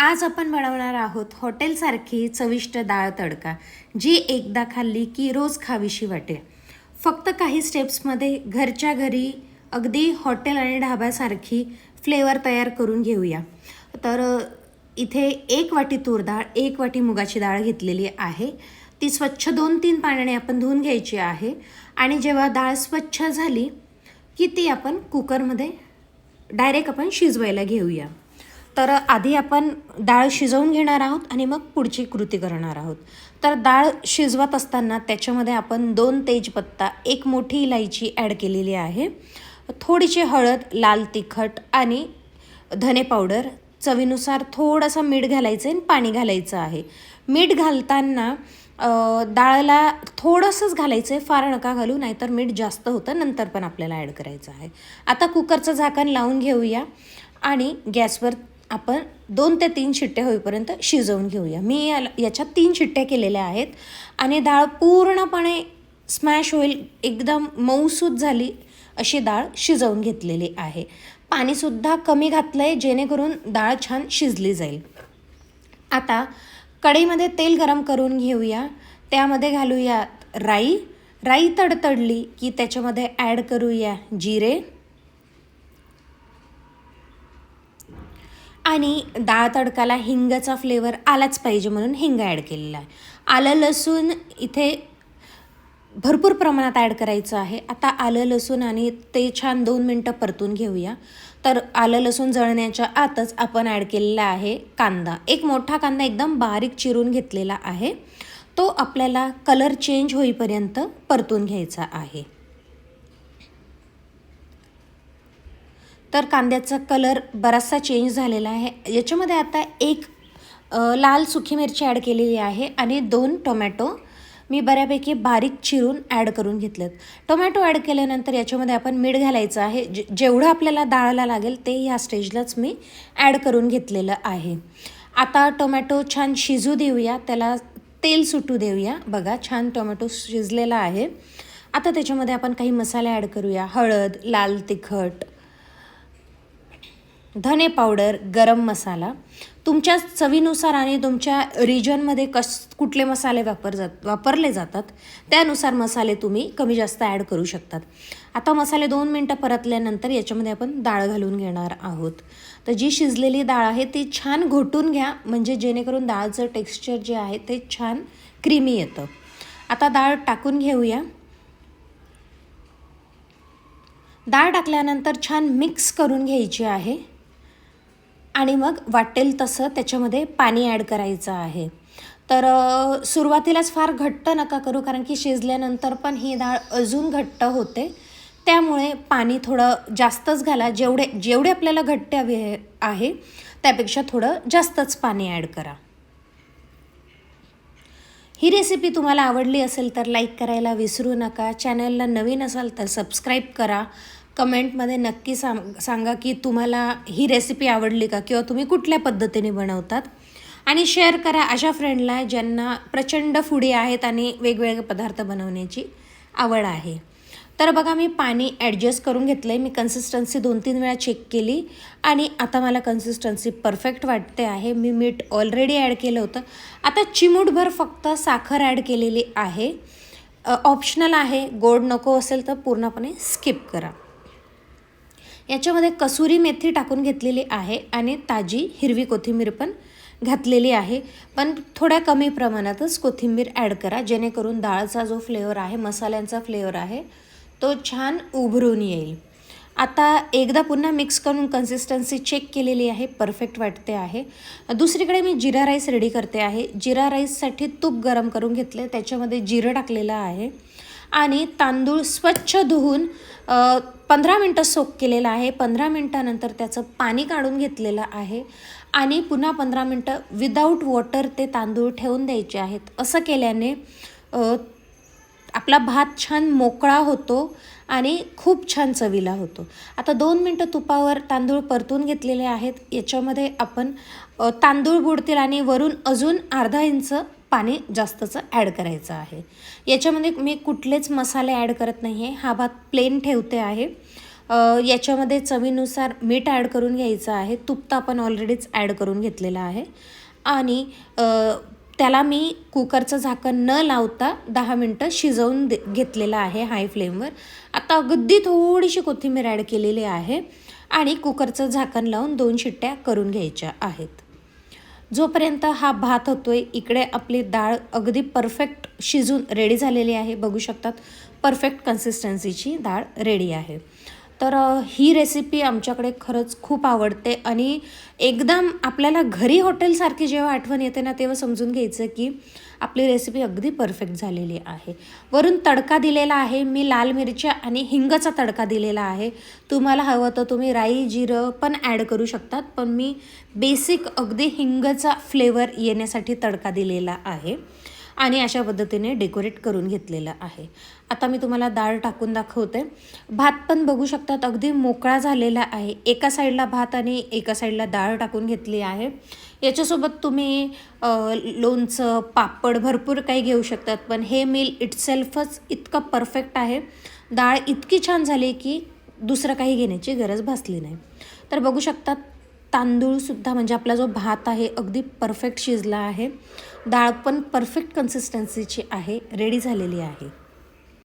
आज आपण बनवणार आहोत हॉटेलसारखी चविष्ट डाळ तडका जी एकदा खाल्ली की रोज खावीशी वाटेल. फक्त काही स्टेप्समध्ये घरच्या घरी अगदी हॉटेल आणि ढाब्यासारखी फ्लेवर तयार करून घेऊया. तर इथे एक वाटी तूर डाळ एक वाटी मुगाची डाळ घेतलेली आहे. ती स्वच्छ दोन तीन पाण्याने आपण धुवून घ्यायची आहे आणि जेव्हा डाळ स्वच्छ झाली की ती आपण कुकरमध्ये डायरेक्ट आपण शिजवायला घेऊया. तर आधी आपण डाळ शिजवून घेणार आहोत आणि मग पुढची कृती करणार आहोत. तर डाळ शिजवत असताना त्याच्यामध्ये आपण दोन तेजपत्ता एक मोठी इलायची ॲड केलेली आहे थोडीशी हळद लाल तिखट आणि धने पावडर. चवीनुसार थोडंसं मीठ घालायचं आहे आणि पाणी घालायचं आहे. मीठ घालताना डाळला थोडंसंच घालायचं आहे फार नका घालू नाहीतर मीठ जास्त होतं नंतर पण आपल्याला ॲड करायचं आहे. आता कुकरचं झाकण लावून घेऊया आणि गॅसवर आपण दोन ते तीन शिट्टे होईपर्यंत शिजवून घेऊया. मी याला याच्यात तीन शिट्ट्या केलेल्या आहेत आणि डाळ पूर्णपणे स्मॅश होईल एकदम मऊसूत झाली अशी डाळ शिजवून घेतलेली आहे. पाणीसुद्धा कमी घातलं आहे जेणेकरून डाळ छान शिजली जाईल. आता कढईमध्ये तेल गरम करून घेऊया. त्यामध्ये घालूया राई. राई तडतडली की त्याच्यामध्ये ॲड करूया जिरे. आणि डाळ तडकाला हिंगाचा फ्लेवर आलाच पाहिजे म्हणून हिंग ॲड केलेला आहे. आलं लसूण इथे भरपूर प्रमाणात ॲड करायचं आहे. आता आलं लसूण आणि ते छान दोन मिनटं परतून घेऊया. तर आलं लसूण जळण्याच्या आतच आपण ॲड केलेला आहे कांदा. एक मोठा कांदा एकदम बारीक चिरून घेतलेला आहे. तो आपल्याला कलर चेंज होईपर्यंत परतून घ्यायचा आहे. तर कांद्याचा कलर बराचसा चेंज झालेला आहे. याच्यामध्ये आता एक लाल सुकी मिरची ॲड केलेली आहे आणि दोन टोमॅटो मी बऱ्यापैकी बारीक चिरून ॲड करून घेतलेत. टोमॅटो ॲड केल्यानंतर याच्यामध्ये आपण मीठ घालायचं आहे. जे जेवढं आपल्याला डाळला लागेल ते ह्या स्टेजलाच मी ॲड करून घेतलेलं आहे. आता टोमॅटो छान शिजू देऊया. त्याला तेल सुटू देऊया. बघा छान टोमॅटो शिजलेला आहे. आता त्याच्यामध्ये आपण काही मसाले ॲड करूया. हळद लाल तिखट धने पावडर गरम मसाला. तुमच्या चवीनुसार आणि तुमच्या रिजनमध्ये कस कुठले मसाले वापर जात वापरले जातात त्यानुसार मसाले तुम्ही कमी जास्त ॲड करू शकतात. आता मसाले दोन मिनटं परतल्यानंतर याच्यामध्ये आपण डाळ घालून घेणार आहोत. तर जी शिजलेली डाळ आहे ती छान घोटून घ्या म्हणजे जेणेकरून डाळचं टेक्स्चर जे आहे ते छान क्रीमी येतं. आता डाळ टाकून घेऊया. डाळ टाकल्यानंतर छान मिक्स करून घ्यायची आहे. आणि मग वाटेल तसं त्याच्यामध्ये पाणी ॲड करायचं आहे. तर सुरुवातीलाच फार घट्ट नका करू कारण की शिजल्यानंतर पण ही डाळ अजून घट्ट होते. त्यामुळे पाणी थोडं जास्तच घाला. जेवढे जेवढे आपल्याला घट्ट हवे आहे त्यापेक्षा थोडं जास्तच पाणी ॲड करा. ही रेसिपी तुम्हाला आवडली असेल तर लाईक करायला विसरू नका. चॅनलला नवीन असाल तर सबस्क्राईब करा. कमेंटमध्ये नक्की सांग सांगा की तुम्हाला ही रेसिपी आवडली का किंवा तुम्ही कुठल्या पद्धतीने बनवतात. आणि शेअर करा अशा फ्रेंडला ज्यांना प्रचंड फुडी आहेत आणि वेगवेगळे पदार्थ बनवण्याची आवड आहे. तर बघा मी पाणी ॲडजस्ट करून घेतलं आहे मी कन्सिस्टन्सी दोन तीन वेळा चेक केली आणि आता मला कन्सिस्टन्सी परफेक्ट वाटते आहे. मी मीठ ऑलरेडी ॲड केलं होतं. आता चिमूटभर फक्त साखर ॲड केलेली आहे. ऑप्शनल आहे. गोड नको असेल तर पूर्णपणे स्किप करा. याच्यामध्ये कसुरी मेथी टाकून घेतलेली आहे आणि ताजी हिरवी कोथिंबीर पण घातलेली आहे. पण थोड्या कमी प्रमाणातच कोथिंबीर ॲड करा जेणेकरून डाळचा जो फ्लेवर आहे मसाल्यांचा फ्लेवर आहे तो छान उभरून येईल. आता एकदा पुन्हा मिक्स करून कन्सिस्टन्सी चेक केलेली आहे परफेक्ट वाटते आहे. दुसरीकडे मी जिरा राईस रेडी करते आहे. जिरा राईससाठी तूप गरम करून घेतले त्याच्यामध्ये जिरं टाकलेलं आहे. आणि तांदूळ स्वच्छ धुवून पंधरा मिनटं सोक केलेलं आहे. पंधरा मिनटानंतर त्याचं पाणी काढून घेतलेलं आहे. आणि पुन्हा पंधरा मिनटं विदाऊट वॉटर ते तांदूळ ठेवून द्यायचे आहेत. असं केल्याने आपला भात छान मोकळा होतो आणि खूप छान चवीला होतो. आता दोन मिनटं तुपावर तांदूळ परतून घेतलेले आहेत. याच्यामध्ये आपण तांदूळ बुडतील आणि वरून अजून अर्धा इंच पाणी जास्तचं ॲड करायचं आहे. याच्यामध्ये मी कुठलेच मसाले ॲड करत नाही आहे हा भात प्लेन ठेवते आहे. याच्यामध्ये चवीनुसार मीठ ॲड करून घ्यायचं आहे. तूप तर आपण ऑलरेडीच ॲड करून घेतलेलं आहे. आणि त्याला मी कुकरचं झाकण न लावता दहा मिनटं शिजवून दे घेतलेलं आहे हाय फ्लेमवर आता अगदी थोडीशी कोथिंबीर ॲड केलेली आहे. आणि कुकरचं झाकण लावून दोन शिट्ट्या करून घ्यायच्या आहेत. जोपर्यंत हा भात होतोय इकडे आपली डाळ अगदी परफेक्ट शिजून रेडी झालेली आहे. बघू शकतात परफेक्ट कन्सिस्टन्सीची डाळ रेडी आहे. तर ही रेसिपी आमच्याकडे खरंच खूप आवडते आणि एकदम आपल्याला घरी हॉटेलसारखी जेव्हा आठवण येते ना तेव्हा समजून घ्यायचं की आपली रेसिपी अगदी परफेक्ट झालेली आहे. वरून तडका दिलेला आहे मी लाल मिरच्या आणि हिंगाचा तडका दिलेला आहे. तुम्हाला हवं तर तुम्ही राई जिरं पण ॲड करू शकतात पण मी बेसिक अगदी हिंगाचा फ्लेवर येण्यासाठी तडका दिलेला आहे. आणि अशा पद्धतीने डेकोरेट करून घेतलेलं आहे. आता मी तुम्हाला डाळ टाकून दाखवते. भात पण बघू शकतात अगदी मोकळा झालेला आहे. एका साईडला भात आणि एका साईडला डाळ टाकून घेतली आहे. याच्यासोबत तुम्ही लोणचं पापड भरपूर काही घेऊ शकतात पण हे मील इटसेल्फच इतकं परफेक्ट आहे. डाळ इतकी छान झाली की दुसरं काही घेण्याची गरज भासली नाही. तर बघू शकतात तांदूळसुद्धा म्हणजे आपला जो भात आहे अगदी परफेक्ट शिजला आहे. डाळ पण परफेक्ट कन्सिस्टन्सीची आहे रेडी झालेली आहे.